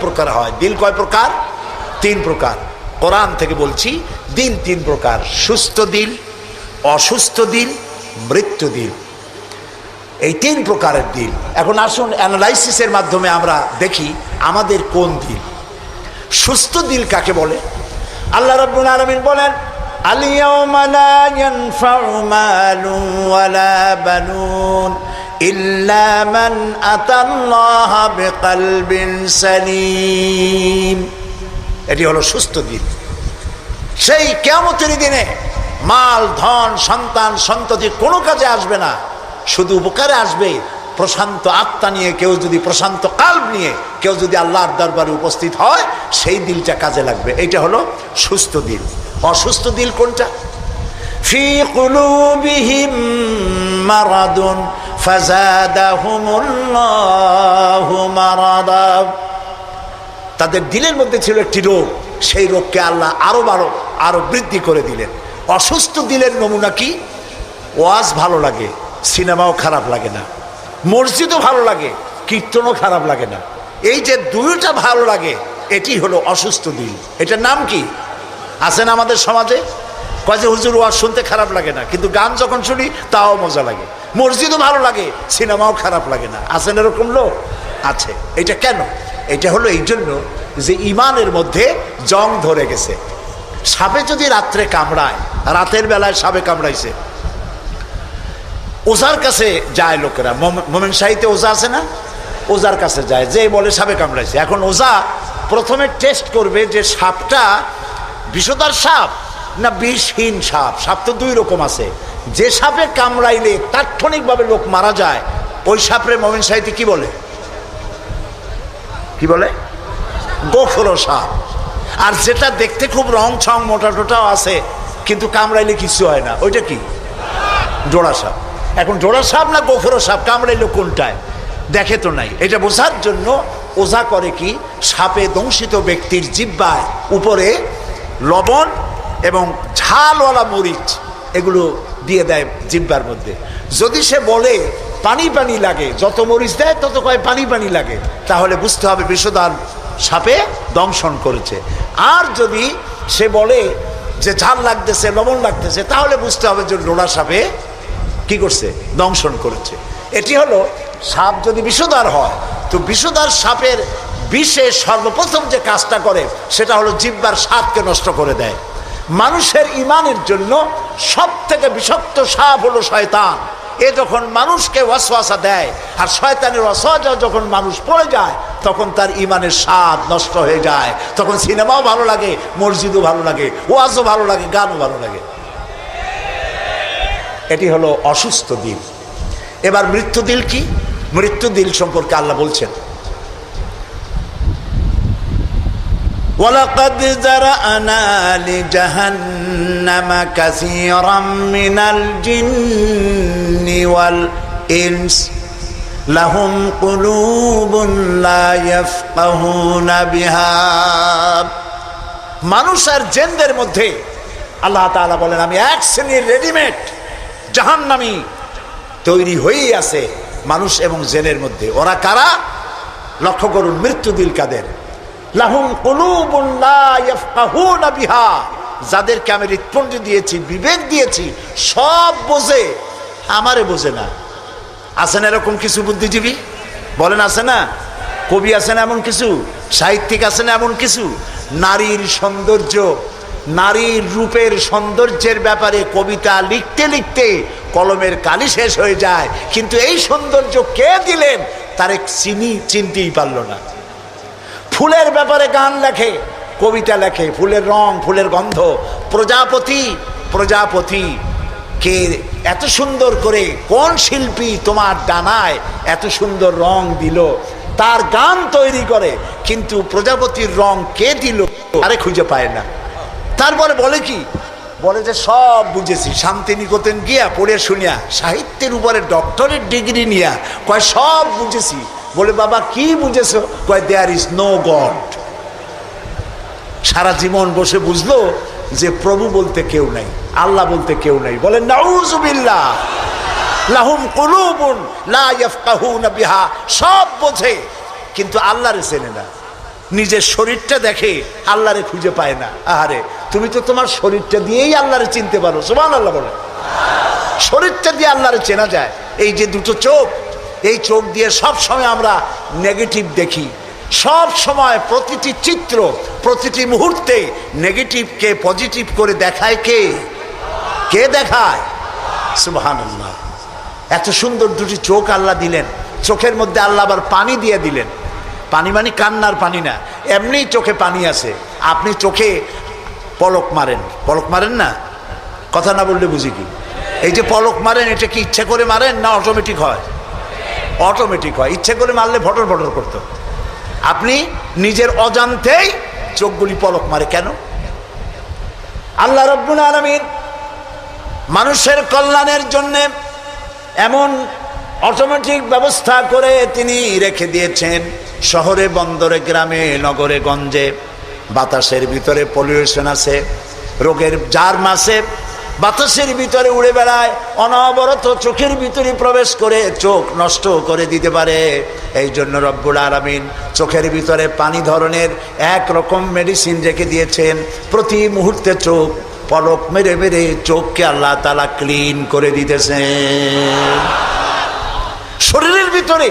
প্রকার হয়। দিল কয় প্রকার? তিন প্রকার। কোরআন থেকে বলছি, দিন তিন প্রকার। সুস্থ দিল অসুস্থ দিল মৃত্যু দিল এই তিন প্রকারের দিল এখন আসুন অ্যানালাইসিসের মাধ্যমে আমরা দেখি আমাদের কোন দিল সুস্থ দিল কাকে বলে? আল্লাহ রব্বুল আলমিন বলেন আলিয়া لا ينفع مال ولا بنون إلا من أتى الله بقلب سليم এটি হলো সুস্থ দিন সেই কেমতের দিনে মাল ধন সন্তান সন্ততি কোনো কাজে আসবে না শুধু উপকারে আসবে প্রশান্ত আত্মা নিয়ে কেউ যদি প্রশান্ত কাল্প নিয়ে কেউ যদি আল্লাহর দরবারে উপস্থিত হয় সেই দিলটা কাজে লাগবে এটা হলো সুস্থ দিল অসুস্থ দিল কোনটা ফি কুলুবিহিম মারাদুন ফাজাদাহুমুল্লাহু মারাদা তাদের দিলের মধ্যে ছিল একটি রোগ, সেই রোগকে আল্লাহ আরও বারো, আরও বৃদ্ধি করে দিলেন। অসুস্থ দিলের নমুনা কি? ওয়াজ ভালো লাগে, সিনেমাও খারাপ লাগে না, মসজিদও ভালো লাগে, কীর্তনও খারাপ লাগে না। এই যে দুইটা ভালো লাগে, এটি হলো অসুস্থ দিল। এটার নাম কি? আছেন আমাদের সমাজে? কয় হুজুর, ওয়াজ শুনতে খারাপ লাগে না, কিন্তু গান যখন শুনি, তাও মজা লাগে। মসজিদও ভালো লাগে, সিনেমাও খারাপ লাগে না। আছেন এরকম লোক? আছে। এটা কেন? এটা হলো এই জন্য যে ইমানের মধ্যে জং ধরে গেছে। সাপে যদি রাত্রে কামড়ায়, রাতের বেলায় সাপে কামড়াইছে। ওজার কাছে যায় লোকেরা। মোম- মোমেন শাহিতে ওজা আছে না? ওজার কাছে যায়। যে বলে সাপে কামড়াইছে। এখন ওজা প্রথমে টেস্ট করবে যে সাপটা বিষদার সাপ না বিষহীন সাপ? সাপ তো দুই রকম আছে। যে সাপে কামড়াইলে তাৎক্ষণিকভাবে লোক মারা যায়, ওই সাপরে মোমেন শাহিতে কি বলে? কি বলে? গোখরো সাপ। আর যেটা দেখতে খুব রং ছং মোটা টোটাও আছে, কিন্তু কামড়াইলে কিছু হয় না। ওইটা কি? জোড়া সাপ। এখন জোড়া সাপ না গোখরো সাপ? কামড়াইলে কোনটায়? দেখে তো নাই। এটা বোঝার জন্য ওঝা করে কি? সাপে দংশিত ব্যক্তির জিব্বায় উপরে লবণ এবং ঝালওয়ালা মরিচ, এগুলো দিয়ে দেয় জিব্বার মধ্যে। যদি সে বলে, পানি পানি লাগে, যত মরিচ দেয়, তত কয় পানি পানি লাগে, তাহলে বুঝতে হবে বিষদান সাপে দংশন করেছে। আর যদি সে বলে যে ঝাল লাগতেছে, লবণ লাগতেছে, তাহলে বুঝতে হবে যে লোড়া সাপে কি করছে? দংশন করেছে। এটি হলো সাপ যদি বিষদার হয়, তো বিষদার সাপের বিশেষ সর্বপ্রথম যে কাজটা করে, সেটা হলো জিব্বার স্বাদকে নষ্ট করে দেয়। মানুষের ইমানের জন্য সব থেকে বিষাক্ত সাপ হলো শয়তান। এ যখন মানুষকে ওয়াসওয়াসা দেয়, আর শয়তানের ওয়াসওয়াসা যখন মানুষ পড়ে যায়, তখন তার ইমানের স্বাদ নষ্ট হয়ে যায়। তখন সিনেমাও ভালো লাগে, মসজিদও ভালো লাগে, ওয়াজও ভালো লাগে, গানও ভালো লাগে। এটি হলো অসুস্থ দিল। এবার মৃত্যু দিল কি? মৃত্যু দিল সম্পর্কে আল্লাহ বলছেন ولقد ذرأنا لجهنم كثيرا من الجن والإنس لهم قلوب لا يفقهون بها মানুষ আর জেনদের মধ্যে আল্লাহ তাআলা বলেন আমি এক শ্রেণীর রেডিমেড জাহান্নামী তৈরি হয়েই আছে মানুষ এবং জেনের মধ্যে ওরা কারা লক্ষ্য করুন মৃত্যু দিল কাদের লাহুম বিহা। যাদেরকে আমি হৃৎপণ্ড দিয়েছি, বিবেক দিয়েছি, সব বোঝে, আমারে বোঝে না। আছেন এরকম কিছু বুদ্ধিজীবী? বলেন আছে না? কবি আছেন এমন কিছু? সাহিত্যিক আছেন এমন কিছু? নারীর সৌন্দর্য, নারীর রূপের সৌন্দর্যের ব্যাপারে কবিতা লিখতে লিখতে কলমের কালি শেষ হয়ে যায়। কিন্তু এই সৌন্দর্য কে দিলেন? তার এক চিনি চিনতেই পারল না। ফুলের ব্যাপারে গান লেখে, কবিতা লেখে, ফুলের রং, ফুলের গন্ধ। প্রজাপতি প্রজাপতি, কে এত সুন্দর করে, কোন শিল্পী তোমার ডানায় এত সুন্দর রং দিল? তার গান তৈরি করে, কিন্তু প্রজাপতির রং কে দিল? আরে খুঁজে পায় না। তারপরে বলে কি? বলে যে সব বুঝেছি। শান্তিনিকেতন গিয়া পড়ে শুনিয়া, সাহিত্যের উপরে ডক্টরের ডিগ্রি নিয়া, কয় সব বুঝেছি। বলে, বাবা, কি বুঝেছ? কয় দেয়ার ইজ নো গড সারা জীবন বসে বুঝলো যে প্রভু বলতে কেউ নাই, আল্লাহ বলতে কেউ নাই। বলে নাউজুবিল্লাহ লাহুম কুলুবুন লা ইয়াফকাহুনা বিহা। সব বোঝে, কিন্তু আল্লাহরে চেনে না। নিজের শরীরটা দেখে আল্লাহরে খুঁজে পায় না। আহারে, তুমি তো তোমার শরীরটা দিয়েই আল্লাহরে চিনতে পারো। সোমান আল্লাহ বলে। শরীরটা দিয়ে আল্লাহরে চেনা যায়। এই যে দুটো চোখ এই চোখ দিয়ে সব সময় আমরা নেগেটিভ দেখি। সব সময় প্রতিটি চিত্র, প্রতিটি মুহূর্তে নেগেটিভকে পজিটিভ করে দেখায় কে? কে দেখায়? সুবহানাল্লাহ। এত সুন্দর দুটি চোখ আল্লাহ দিলেন। চোখের মধ্যে আল্লাহ আবার পানি দিয়ে দিলেন। পানি মানে কান্নার পানি না। এমনিই চোখে পানি আছে। আপনি চোখে পলক মারেন। পলক মারেন না? কথা না বললে বুঝি কি? এই যে পলক মারেন, এটা কি ইচ্ছে করে মারেন না অটোমেটিক হয়? অটোমেটিক হয়। ইচ্ছে করে মারলে ভটর ভটর করতো। আপনি নিজের অজান্তেই চোখগুলি পলক মারে কেন? আল্লাহ রব্বুল আলমিন মানুষের কল্যাণের জন্যে এমন অটোমেটিক ব্যবস্থা করে তিনি রেখে দিয়েছেন। শহরে, বন্দরে, গ্রামে, নগরে, গঞ্জে, বাতাসের ভিতরে পলিউশন আছে, রোগের জার্ম আছে বাতাসের ভিতরে উড়ে বেড়ায়, অনবরত চোখের ভিতরে প্রবেশ করে চোখ নষ্ট করে দিতে পারে। এই জন্য রব্বুল আলমিন চোখের ভিতরে পানি ধরনের এক রকম মেডিসিন রেখে দিয়েছেন। প্রতি মুহূর্তে চোখ পলক মেরে মেরে চোখকে আল্লাহ তালা ক্লিন করে দিতেছেন। শরীরের ভিতরে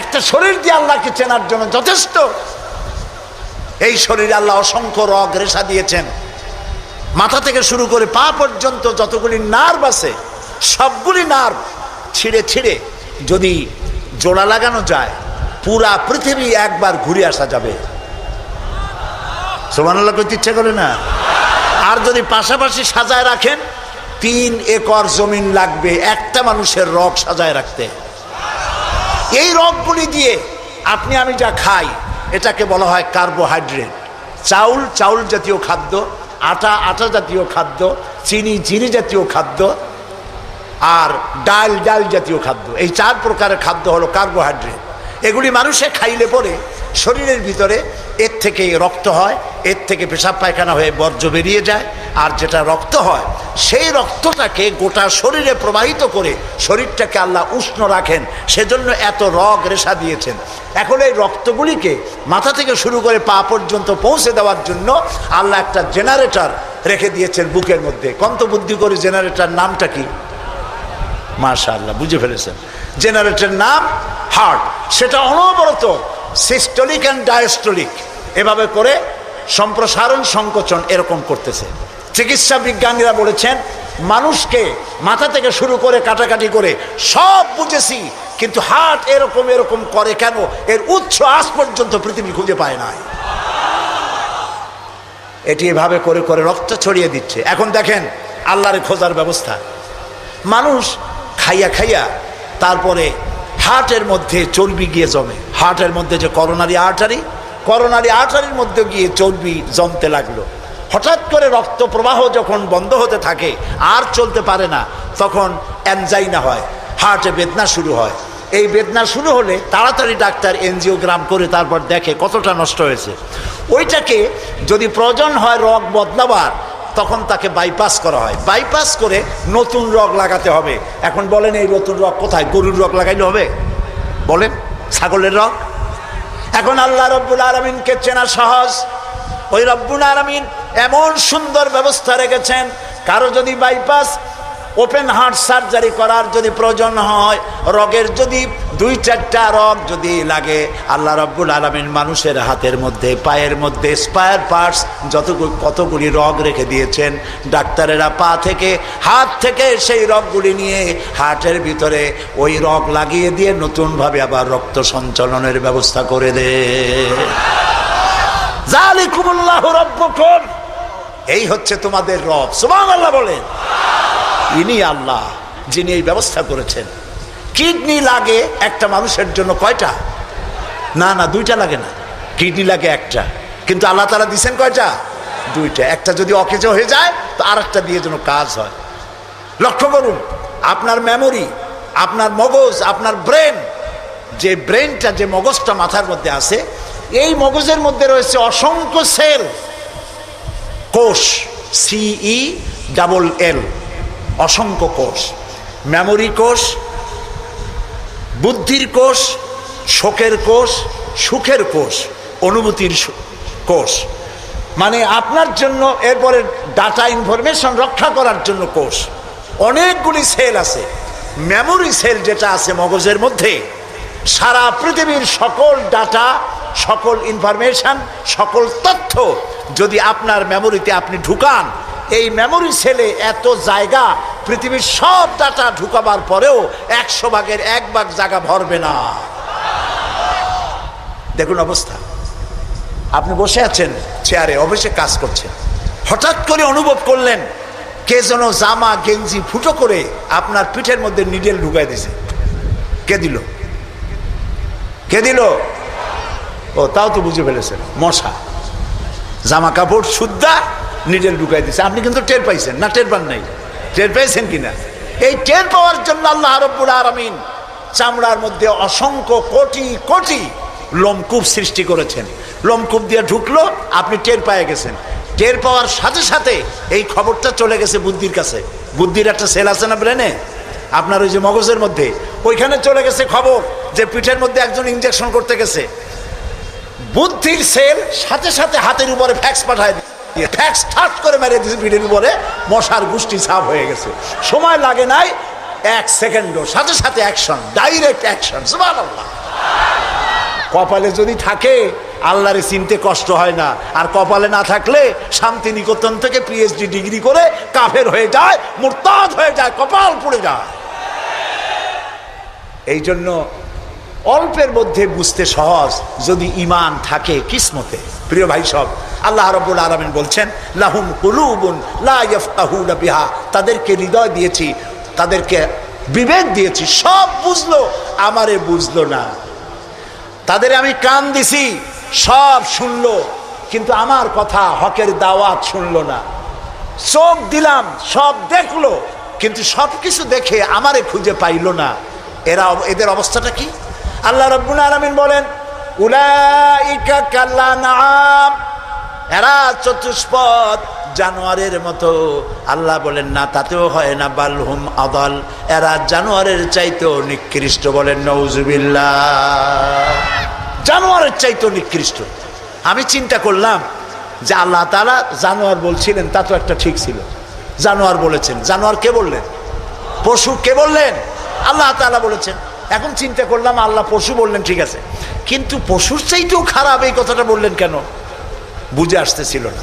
একটা শরীর দিয়ে আল্লাহকে চেনার জন্য যথেষ্ট। এই শরীরে আল্লাহ অসংখ্য রগ রেশা দিয়েছেন। মাথা থেকে শুরু করে পা পর্যন্ত যতগুলি নার্ভ আছে, সবগুলি নার্ভ ছিঁড়ে ছিঁড়ে যদি জোড়া লাগানো যায়, পুরা পৃথিবী একবার ঘুরে আসা যাবে। সোমানাল্লাহ করতে ইচ্ছে করে না? আর যদি পাশাপাশি সাজায় রাখেন, তিন একর জমিন লাগবে একটা মানুষের রগ সাজায় রাখতে। এই রগগুলি দিয়ে আপনি, আমি যা খাই, এটাকে বলা হয় কার্বোহাইড্রেট। চাউল চাউল জাতীয় খাদ্য আটা আটা জাতীয় খাদ্য, চিনি চিনি জাতীয় খাদ্য, আর ডাল ডাল জাতীয় খাদ্য। এই চার প্রকারের খাদ্য হলো কার্বোহাইড্রেট এগুলি মানুষে খাইলে পরে শরীরের ভিতরে এর থেকে রক্ত হয়, এর থেকে পেশাব পায়খানা হয়ে বর্জ্য বেরিয়ে যায় আর যেটা রক্ত হয়, সেই রক্তটাকে গোটা শরীরে প্রবাহিত করে শরীরটাকে আল্লাহ উষ্ণ রাখেন, সেজন্য এত রগ রেশা দিয়েছেন। এখন এই রক্তগুলিকে মাথা থেকে শুরু করে পা পর্যন্ত পৌঁছে দেওয়ার জন্য আল্লাহ একটা জেনারেটর রেখে দিয়েছেন বুকের মধ্যে। কন্ত বুদ্ধি করে জেনারেটর নামটা কি? মাশা আল্লাহ বুঝে ফেলেছেন। জেনারেটর নাম হার্ট। সেটা অনবরত সিস্টোলিক অ্যান্ড ডায়াস্টোলিক। এভাবে করে সম্প্রসারণ সংকোচন এরকম করতেছে। চিকিৎসা বিজ্ঞানীরা বলেছেন, মানুষকে মাথা থেকে শুরু করে কাটাকাটি করে সব বুঝেছি, কিন্তু হার্ট এরকম এরকম করে কেন? এর উৎস আজ পর্যন্ত পৃথিবী খুঁজে পায় নাই। এটি এভাবে করে করে রক্ত ছড়িয়ে দিচ্ছে। এখন দেখেন, আল্লাহর খোঁজার ব্যবস্থা। মানুষ খাইয়া খাইয়া তারপরে হার্টের মধ্যে চর্বি গিয়ে জমে। হার্টের মধ্যে যে করোনারি আর্টারি করোনারি আর্টারির মধ্যে গিয়ে চর্বি জমতে লাগল। হঠাৎ করে রক্ত প্রবাহ যখন বন্ধ হতে থাকে, আর চলতে পারে না, তখন অ্যানজাইনা হয় হার্টে বেদনা শুরু হয়। এই বেদনা শুরু হলে তাড়াতাড়ি ডাক্তার এনজিওগ্রাম করে তারপর দেখে কতটা নষ্ট হয়েছে। ওইটাকে যদি প্রয়োজন হয় রগ বদলাবার, তখন তাকে বাইপাস করা হয়। বাইপাস করে নতুন রগ লাগাতে হবে। এখন বলেন এই নতুন রগ কোথায়? গরুর রগ লাগাইলে হবে? বলেন, ছাগলের রগ? এখন আল্লাহ রব্বুল আলমিনকে চেনা সহজ। ওই রব্বুল আলমিন এমন সুন্দর ব্যবস্থা রেখেছেন, কারও যদি বাইপাস ওপেন হার্ট সার্জারি করার যদি প্রয়োজন হয়, রগের যদি দুই চারটা রগ যদি লাগে, আল্লাহ রব্বুল আলমিন মানুষের হাতের মধ্যে, পায়ের মধ্যে স্পায়ার পার্টস যতগুলি কতগুলি রগ রেখে দিয়েছেন, ডাক্তারেরা পা থেকে, হাত থেকে সেই রগগুলি নিয়ে হার্টের ভিতরে ওই রগ লাগিয়ে দিয়ে নতুনভাবে আবার রক্ত সঞ্চালনের ব্যবস্থা করে দে। জালিকুমুল্লাহ এই হচ্ছে তোমাদের রব। সুবহানাল্লাহ বলেন। ইনি আল্লাহ, যিনি এই ব্যবস্থা করেছেন। কিডনি লাগে একটা মানুষের জন্য কয়টা? না না, দুইটা লাগে না। কিডনি লাগে একটা। কিন্তু আল্লাহ তালা দিচ্ছেন কয়টা? দুইটা। একটা যদি অকেজ হয়ে যায়, তো আর একটা দিয়ে যেন কাজ হয়। লক্ষ্য করুন, আপনার মেমোরি আপনার মগজ, আপনার ব্রেন যে ব্রেনটা যে মগজটা মাথার মধ্যে আছে, এই মগজের মধ্যে রয়েছে অসংখ্য সেল কোষ সিই ডাবল এল অসংখ্য কোষ। মেমোরি কোষ বুদ্ধির কোষ, শোকের কোষ, সুখের কোষ, অনুভূতির স- কোষ। মানে আপনার জন্য এরপরে ডাটা ইনফরমেশন রক্ষা করার জন্য কোষ। অনেকগুলি সেল আছে। মেমোরি সেল যেটা আছে মগজের মধ্যে। সারা পৃথিবীর সকল ডাটা, সকল ইনফরমেশন, সকল তথ্য যদি আপনার মেমোরিতে আপনি ঢুকান এই মেমোরি সেলে এত জায়গা, পৃথিবীর সব ডাটা ঢুকাবার পরেও একশো ভাগের এক ভাগ জায়গা ভরবে না। দেখুন অবস্থা। আপনি বসে আছেন চেয়ারে অফিসে কাজ করছেন। হঠাৎ করে অনুভব করলেন, কে যেন জামা, গেঞ্জি ফুটো করে আপনার পিঠের মধ্যে নিডেল ঢুকাই দিছে। কে দিল? কে দিল? ও, তাও তো বুঝে ফেলেছেন, মশা। জামা কাপড় শুদ্ধা নিডেল ঢুকাই দিছে। আপনি কিন্তু টের পাইছেন, না টের পান নাই। টের পেয়েছেন কিনা? এই টের পাওয়ার জন্য আল্লাহ রব্বুল আরামিন চামড়ার মধ্যে অসংখ্য কোটি কোটি লোমকূপ সৃষ্টি করেছেন। লোমকূপ দিয়ে ঢুকলো, আপনি টের পায়ে গেছেন। টের পাওয়ার সাথে সাথে এই খবরটা চলে গেছে বুদ্ধির কাছে। বুদ্ধির একটা সেল আছে না ব্রেনে? আপনার ওই যে মগজের মধ্যে। ওইখানে চলে গেছে খবর যে পিঠের মধ্যে একজন ইঞ্জেকশন করতে গেছে। বুদ্ধির সেল সাথে সাথে হাতের উপরে ফ্যাক্স পাঠায় করে মেরে দিয়েছে পিঠের উপরে, মশার সাফ হয়ে গেছে। সময় লাগে নাই, এক সেকেন্ডও, সাথে সাথে অ্যাকশন ডাইরেক্ট অ্যাকশন কপালে যদি থাকে, আল্লাহরে চিনতে কষ্ট হয় না। আর কপালে না থাকলে, শান্তিনিকেতন থেকে পিএইচডি ডিগ্রি করে কাফের হয়ে যায়, মুরতাদ হয়ে যায়, কপাল পড়ে যায়। এই জন্য অল্পের মধ্যে বুঝতে সহজ যদি ইমান থাকে কিসমতে। প্রিয় ভাই সব আল্লাহ রব্বুল আলমিন বলছেন, লাহুম কুলুবুন লা ইয়াফকাহুনা বিহা। তাদেরকে হৃদয় দিয়েছি, তাদেরকে বিবেক দিয়েছি, সব বুঝলো, আমারে বুঝলো না। তাদের আমি কান দিছি, সব শুনলো, কিন্তু আমার কথা হকের দাওয়াত শুনলো না। চোখ দিলাম, সব দেখল, কিন্তু সব কিছু দেখে আমারে খুঁজে পাইলো না। এরা এদের অবস্থাটা কি? আল্লাহ রব্বুল আলমিন বলেন, উলাইকা কাল্লা নাম এরা চতুষ্পদ জানোয়ারের মতো। আল্লাহ বলেন, না, তাতেও হয় না। বালহুম আদল। এরা জানোয়ারের চাইতেও নিকৃষ্ট বলেন নৌজুবিল্লাহ জানোয়ারের চাইতেও নিকৃষ্ট। আমি চিন্তা করলাম যে আল্লাহ তালা জানোয়ার বলছিলেন, তা তো একটা ঠিক ছিল। জানোয়ার বলেছেন। জানোয়ার কে বললেন? পশু কে বললেন? আল্লাহ তালা বলেছেন। এখন চিন্তা করলাম, আল্লাহ পশু বললেন, ঠিক আছে। কিন্তু পশুর চাইতেও খারাপ এই কথাটা বললেন কেন? বুঝে আসতেছিল না।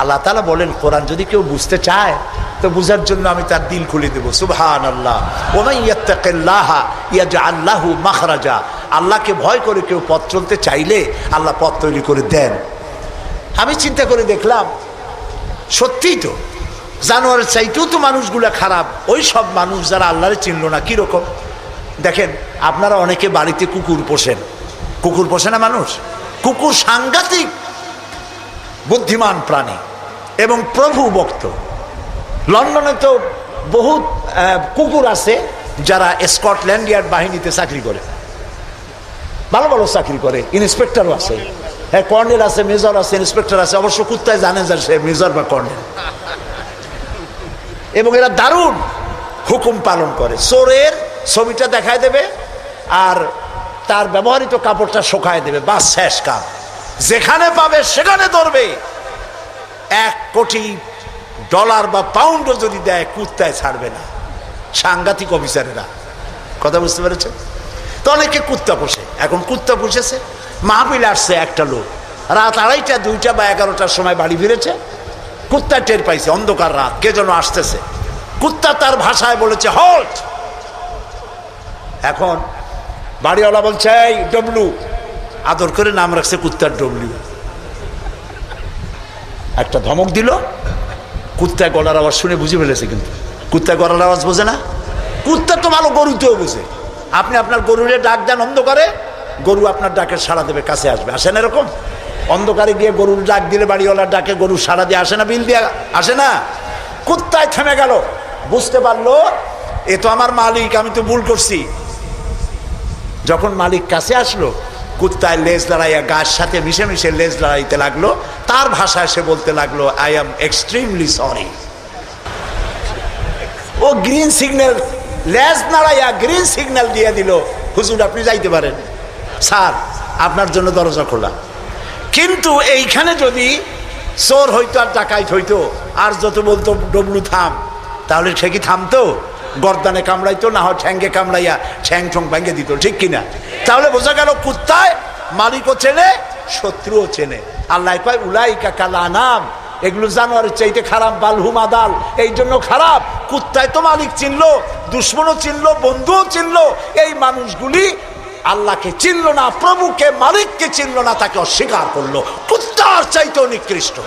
আল্লাহ তালা বলেন, কোরআন যদি কেউ বুঝতে চায়, তো বুঝার জন্য আমি তার দিল খুলে দেবো। সুবহান আল্লাহ ওমাইয়াত্তাকিল্লাহা ইয়াজা আল্লাহু মাখরাজা। আল্লাহকে ভয় করে কেউ পথ চলতে চাইলে আল্লাহ পথ তৈরি করে দেন। আমি চিন্তা করে দেখলাম, সত্যিই তো, জানোয়ারের চাইতেও তো মানুষগুলো খারাপ। ওই সব মানুষ যারা আল্লাহরে চিনল না কীরকম দেখেন, আপনারা অনেকে বাড়িতে কুকুর পোষেন। কুকুর পোষে না মানুষ? কুকুর সাংঘাতিক বুদ্ধিমান প্রাণী এবং প্রভু ভক্ত। লন্ডনে তো বহুত কুকুর আছে যারা স্কটল্যান্ড ইয়ার্ড বাহিনীতে চাকরি করে। ভালো ভালো চাকরি করে, ইন্সপেক্টরও আছে। হ্যাঁ কর্নেল আছে, মেজর আছে, ইন্সপেক্টর আছে, অবশ্য কুত্তায় জানে যে সে মেজর বা কর্নেল। এবং এরা দারুণ হুকুম পালন করে। চোরের ছবিটা দেখায় দেবে আর তার ব্যবহৃত কাপড়টা শোকায় দেবে। বা শেষ কাপ যেখানে পাবে সেখানে ধরবে। এক কোটি ডলার বা পাউন্ডও যদি দেয়, কুত্তায় ছাড়বে না। সাংঘাতিক অফিসারেরা। কথা বুঝতে পেরেছেন? তো অনেকে কুত্তা পোষে। এখন কুত্তা পুষেছে, মাহফিল আসছে একটা লোক। রাত আড়াইটা, দুইটা বা এগারোটার সময় বাড়ি ফিরেছে কুত্তা টের পাইছে, অন্ধকার রাত, কে যেন আসতেছে। কুত্তা তার ভাষায় বলেছে হল্ট এখন বাড়িওয়ালা বলছে, এই, ডবলু আদর করে নাম রাখছে কুত্তার ডবলু একটা ধমক দিল কুত্তায় গলার আওয়াজ শুনে বুঝে ফেলেছে কিন্তু। কুত্তায় গলার আওয়াজ বোঝে না? কুত্তা তো ভালো গরুতেও বোঝে। আপনি আপনার গরুরে ডাক দেন অন্ধকারে গরু আপনার ডাকের সাড়া দেবে, কাছে আসবে। আসেন এরকম? অন্ধকারে গিয়ে গরুর ডাক দিলে বাড়িওয়ালার ডাকে গরু সাড়া দিয়ে আসে না, বিল দিয়ে আসে না? কুত্তায় থেমে গেল। বুঝতে পারল, এ তো আমার মালিক, আমি তো ভুল করছি। যখন মালিক কাছে আসলো কুত্তায় লেজ লড়াইয়া গাছ সাথে মিশে মিশে লেজ লড়াইতে লাগল। তার ভাষায় সে বলতে লাগল আই এম এক্সট্রিমলি সরি ও গ্রিন সিগন্যাল লেজ নাড়াইয়া গ্রিন সিগন্যাল দিয়ে দিল। হুজুর, আপনি যাইতে পারেন। স্যার, আপনার জন্য দরজা খোলা। কিন্তু এইখানে যদি চোর হইতো আর ডাকাইত হইতো, আর যত বলতো, ডবলু থাম, তাহলে সে কি থামতো? গর্দানে কামড়াইতো, না হয় ঠ্যাঙ্গে কামড়াইয়া ঠ্যাং ঠং ভেঙে দিত, ঠিক কিনা? তাহলে বোঝা গেল কুত্তায় মালিকও চেনে, শত্রুও চেনে। আল্লাহ কয় উলাই কালা নাম। এগুলো জানোয়ারের চাইতে খারাপ, বালহুম আদাল। এই জন্য খারাপ। কুত্তায় তো মালিক চিনলো, দুশ্মনও চিনলো, বন্ধুও চিনলো। এই মানুষগুলি আল্লাহকে চিনল না, প্রভুকে, মালিককে চিনল না, তাকে অস্বীকার করল। কুত্তার চাইতেও নিকৃষ্ট।